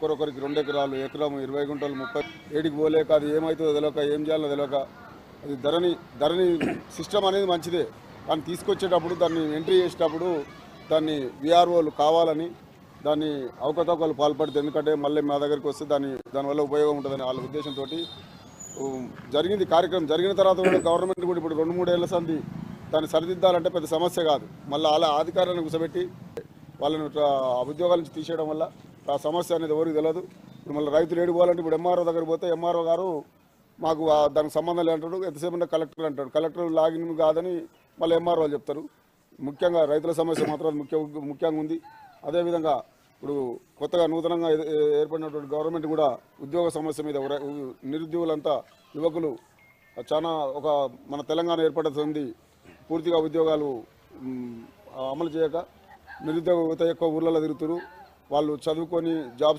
ఒక్కొక్కరికి రెండు ఎకరాలు ఎకరం ఇరవై గుంటలు ముప్పై ఏడికి పోలేక అది ఏమవుతుందో తెలియక ఏం చేయాలో తెలియక అది ధరని ధరని సిస్టమ్ అనేది మంచిదే. కానీ తీసుకొచ్చేటప్పుడు దాన్ని ఎంట్రీ చేసేటప్పుడు దాన్ని విఆర్ఓలు కావాలని దాన్ని అవకతవకలు పాల్పడితే ఎందుకంటే మళ్ళీ మా దగ్గరికి వస్తే దాన్ని దానివల్ల ఉపయోగం ఉంటుందని వాళ్ళ ఉద్దేశంతో జరిగింది కార్యక్రమం జరిగిన తర్వాత కూడా గవర్నమెంట్ కూడా ఇప్పుడు రెండు మూడేళ్ళ సంది దాన్ని సరిదిద్దాలంటే పెద్ద సమస్య కాదు. మళ్ళీ అలా అధికారులను కూర్చోబెట్టి వాళ్ళని ఇట్లా ఉద్యోగాల నుంచి తీసేయడం వల్ల ఆ సమస్య అనేది ఎవరికి తెలియదు ఇప్పుడు మళ్ళీ రైతులు ఏడిపోవాలంటే ఇప్పుడు ఎంఆర్ఓ దగ్గర పోతే ఎంఆర్ఓ గారు మాకు ఆ దానికి సంబంధం లేదంటాడు ఎంతసేపు ఉన్నా కలెక్టర్ అంటాడు కలెక్టర్ లాగిన్ కాదని మళ్ళీ ఎంఆర్ఓ చెప్తారు. ముఖ్యంగా రైతుల సమస్య మాత్రం ముఖ్య ముఖ్యంగా ఉంది. అదేవిధంగా ఇప్పుడు కొత్తగా నూతనంగా ఏర్పడినటువంటి గవర్నమెంట్ కూడా ఉద్యోగ సమస్య మీద నిరుద్యోగులంతా యువకులు చాలా ఒక మన తెలంగాణ ఏర్పడుతుంది. పూర్తిగా ఉద్యోగాలు అమలు చేయక నిరుద్యోగ యువత ఎక్కువ ఊర్లలో తిరుగుతారు. వాళ్ళు చదువుకొని జాబ్స్